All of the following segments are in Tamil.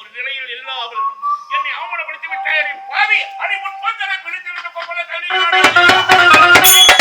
ஒரு நிலையில் இல்லாமல் என்னை அவமானப்படுத்தி விட்டாய். பாவி அடி முன் பந்தலை பிடித்திருந்த கொம்பளை தனியாக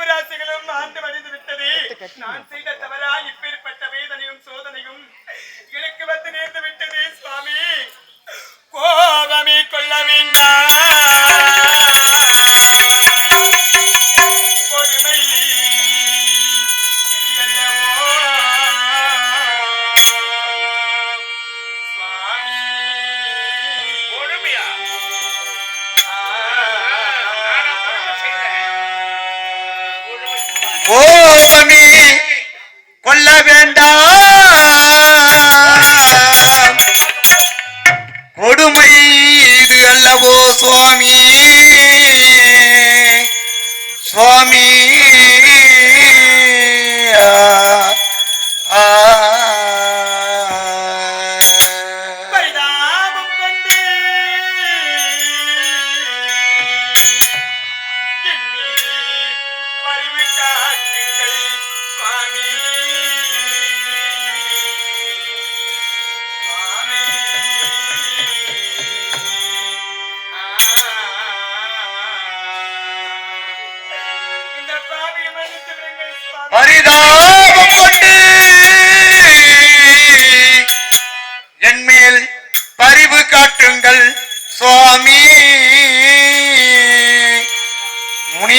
ஜீவராசிகளும் ஆண்டு வடிந்து விட்டது. நான் செய்த தவறா இப்பேற்பட்ட வேதனையும் சோதனையும் எனக்கு வந்து நேர்ந்து விட்டது சுவாமி. கோபமே கொள்ள வேண்டாம். Swami.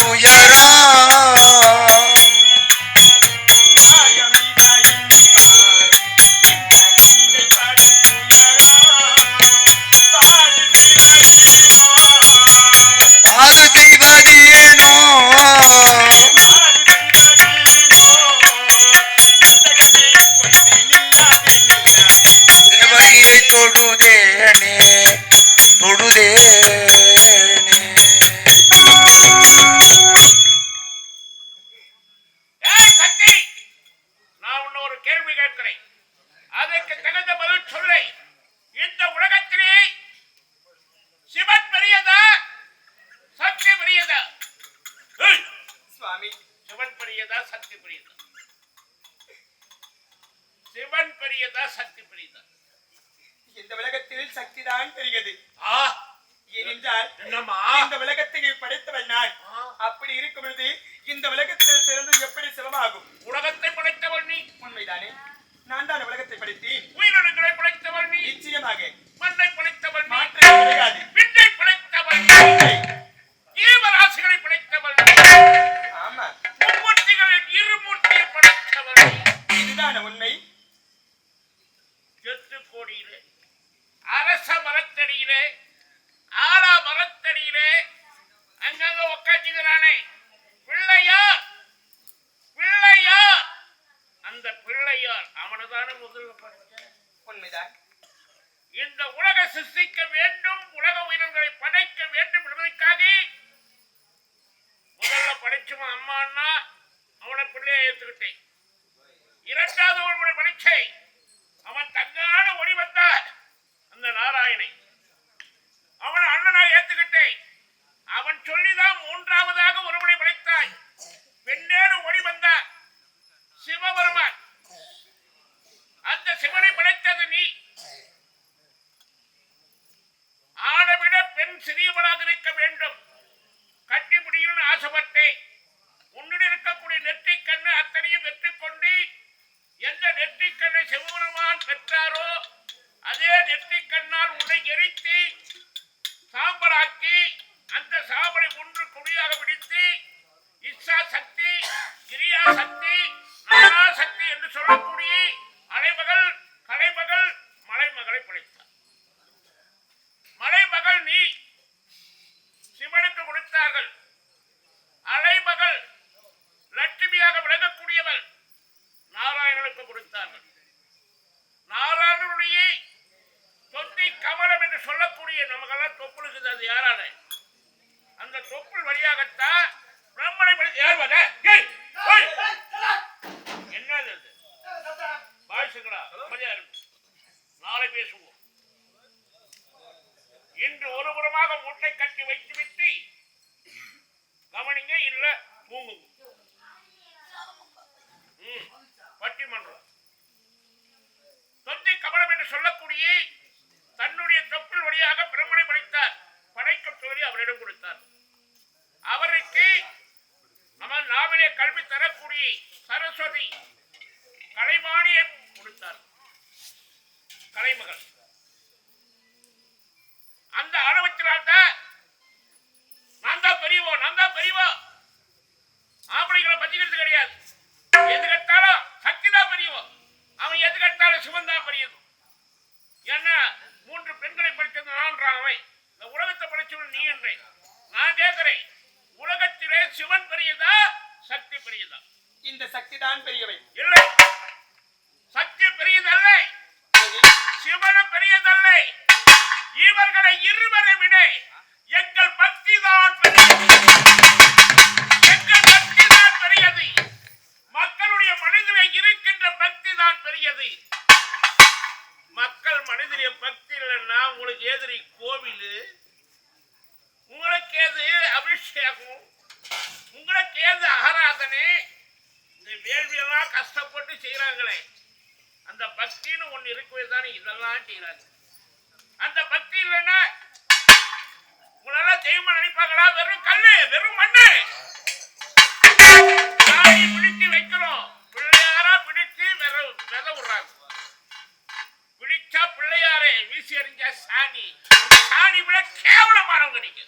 Hallelujah. சுவாமி சிவன் பெரியதா சக்தி பெரியதா சிவன் பெரியதா சக்தி பெரியதா இந்த உலகத்தில் சக்திதான் பெரியது. ஆ ஏனென்றால் இந்த உலகத்தை படைத்தவன் நான். அப்படி இருக்கும் பொழுது இந்த உலகத்தில் சிறந்து எப்படி சிவமாகும்? உலகத்தை படைத்தவள் நீ. உண்மைதானே? நான் தான் உலகத்தை படைத்தேன். உயிரினங்களை படைத்தவள் நீ. நிச்சயமாக. மண்ணை படைத்தவள் மாற்றம் கிடையாது விண்ணை படைத்தவள் நீ ஜீவராசிகளை படைத்தவள் நீ ஆமா மும்மூர்த்திகளில் இருமூர்த்தியை படைத்தவள் நீ இதுதான் உண்மை எட்டு கோடியிலே அரச மரத்தடியிலே ஆலா மரத்தடியிலே அங்கங்க உக்காந்துக்கிறானே பிள்ளையார் பிள்ளையார் அந்த பிள்ளையார் அவனைதானே முதல்ல படைச்ச உண்மைதான் இந்த உலக சிருஷ்டிக்க வேண்டும் உலக உயிரினங்களை படைக்க வேண்டும் என்பதற்காக முதல்ல படைச்சவன் அம்மான்னா அவனை பிள்ளையை ஏத்துக்கிட்டேன் இரண்டாவது ஒருவனை படைச்சேன் அவன் தங்கான ஒளி வந்த அந்த நாராயணை அவன் அண்ணனா ஏத்துக்கிட்டேன் அவன் சொல்லிதான் மூன்றாவதாக ஒருவனை படைத்தாய் பெண்ணேடு ஒளி வந்த சிவபெருமான் அந்த சிவனை படைத்தது நீ ஆணை விட இருக்க வேண்டும். கட்டி முடியும்னு ஆசைப்பட்டேன். உன்னுடன் இருக்கக்கூடிய நெற்றிக் கண்ணு அத்தனையும் பெற்றுக்கொண்டு எந்த நெற்றிக் கண்ணை சிவபெருமான் பெற்றாரோ அதே நெற்றிக் கண்ணால் உன்னை எரித்து சாம்பலாக்கி அந்த சாம்பலை ஒன்று குடியாக பிடித்து இச்சா சக்தி கிரியா சக்தி நானா சக்தி என்று சொல்லக்கூடிய அலைமகள் கலைமகள் மலைமகளை படைத்தார் மலைமகள் நீ சிவனுக்கு கொடுத்தார்கள் அலைமகள் லட்சுமியாக விளங்கக்கூடியவள் நாராயணனுக்கு கொடுத்தார்கள் நாராயணனுடைய தொந்தி கமலம் என்று பெரிய நமக்கெல்லாம் தொப்புள் இருக்குது அது யாரான அந்த தொப்புள் வழியாகத்தான் பிரம்மனை படி யார் வர ஏய், என்னது அது? பாய்சுங்களா மரியாதை இருக்கும் நாளை பேசுவோம். இன்று ஒரு புறமாக மூட்டை கட்டி வைத்து விட்டு கவனிங்க இல்ல தூங்குங்க. பட்டிமன்றம். தொந்தி கமலம் என்று சொல்லக்கூடிய தன்னுடைய தொப்புள் வழியாக பிரம்மனை படைத்தார். படைக்கும் தொழிலை அவரிடம் கொடுத்தார். அவருக்கு அவன் நாவிலே கல்வி தரக்கூடிய சரஸ்வதி கலைவாணியை கொடுத்தார். கலைமகள் அந்த ஆணவத்தினால்தான் நான் தான் பெரியவோ நான் தான் பெரியவோ ஆம்பளைங்களை பஞ்சுக்கிறது கிடையாது எது கட்டாலும் சக்தி தான் பெரியவோ அவன் எது கட்டாலும் சிவன் தான் பெரியது ஏன்னா மூன்று பெண்களை படித்தது நான்றான் அவன் இந்த உலகத்தை படிச்சவன் நீ என்றேன் நான் கேட்கிறேன் உலகத்திலே சிவன் பெரியதா சக்தி பெரியதா இந்த சக்தி தான் பெரியவை. இல்லை. சக்தி பெரியதல்ல. சிவனும் பெரியதல்ல. இவர்களை இருவரை விட எங்கள் பக்தி தான் பெரியது. எங்கள் பக்தி தான் பெரியது. மக்களுடைய மனதிலே இருக்கின்ற பக்தி தான் பெரியது. மக்கள் மனதிலே பக்தி இல்லைன்னா உங்களுக்கு எதிரி கோவில்? உங்களுக்கு ஏது அபிஷேகம்? உங்களுக்கு ஏது ஆராதனை? இந்த வேள்வியெல்லாம் கஷ்டப்பட்டு செய்கிறாங்களே அந்த பக்தின்னு ஒன்று இருக்கவே தானே இதெல்லாம் செய்கிறாங்க அந்த பக்தி இல்லைன்னா உங்களால தெய்வம் நினைப்பாங்களா? வெறும் கல்லு வெறும் மண்ணு. சாணி பிடிச்சு வைக்கிறோம் பிள்ளையாரா பிடிச்சு வித வித விடுறாங்க. பிடிச்சா பிள்ளையாரே வீசி எறிஞ்சா சாணி. சாணி விட கேவலமானவங்க நீங்க.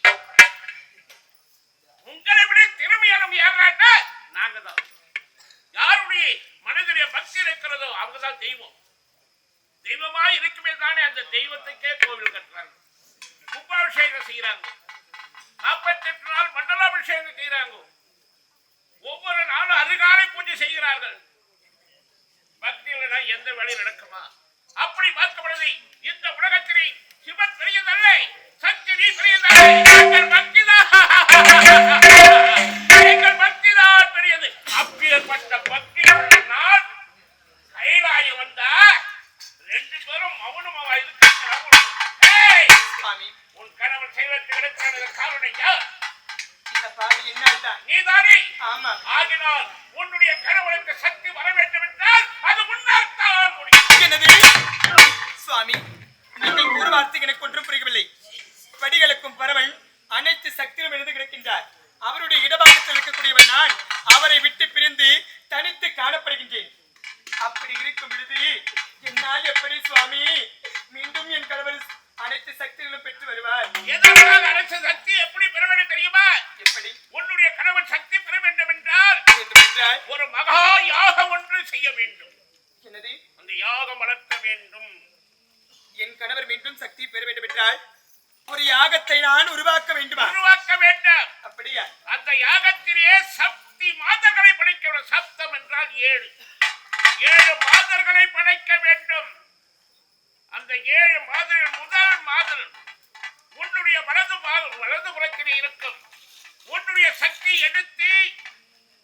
உங்களை விட திறமையானவங்க யாருன்னா நாங்க தான் மனிதனுடைய பக்தி இருக்கிறதோ அவங்க தான் தெய்வம். தெய்வமா இருக்குமே தானே அந்த தெய்வத்துக்கே கோவில் கட்டுறாங்க. கும்பாபிஷேகம் செய்யறாங்க நாற்பத்தி எட்டு நாள் மண்டலாபிஷேகம் செய்யறாங்க ஒவ்வொரு நாளும் அதிகாலை பூஜை செய்கிறார்கள். பக்தி எந்த வேலை நடக்குமா? அப்படி பார்க்கப்படுவதை இந்த உலகத்திலே சிவன் பெரியதல்ல சக்தி நீ பெரியதல்ல. புரியவில்லை. படிகளுக்கும் பரவன் அனைத்து சக்தியும் இருந்து கிடக்கின்றார். அவருடைய இடபாகத்தில் இருக்கக்கூடியவன் நான். அவரை விட்டு பிரிந்து தனித்து காணப்படுகின்றேன். அப்படி இருக்கும் பொழுது என்னால் எப்படி சுவாமி மீண்டும் என் கணவர் அனைத்து சக்திகளும் பெற்று வருவார் எதனால் அரசு சக்தி எப்படி பெற வேண்டும் தெரியுமா எப்படி உன்னுடைய கணவன் சக்தி பெற வேண்டும் என்றால் வேண்டுமென்றால் ஒரு மகா யாகம் ஒன்று செய்ய வேண்டும் என்னது அந்த யாகம் வளர்க்க வேண்டும் என் கணவர் மீண்டும் சக்தி பெற வேண்டும் என்றால் ஒரு யாகத்தை நான் உருவாக்க வேண்டுமா உருவாக்க வேண்டும் அப்படியா அந்த யாகத்திலே சக்தி மாதர்களை படைக்க வேண்டும். சப்தம் என்றால் ஏழு. ஏழு மாதர்களை படைக்க வேண்டும். அந்த ஏழு மாதர்கள் முதல் மாதல் உன்னுடைய வலது வலது புறத்திலே இருக்கும். உன்னுடைய சக்தி எடுத்து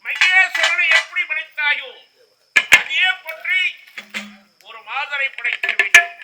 மையேஸ்வரனை எப்படி படைத்தாயோ அதே போன்று ஒரு மாதரை படைக்க வேண்டும்.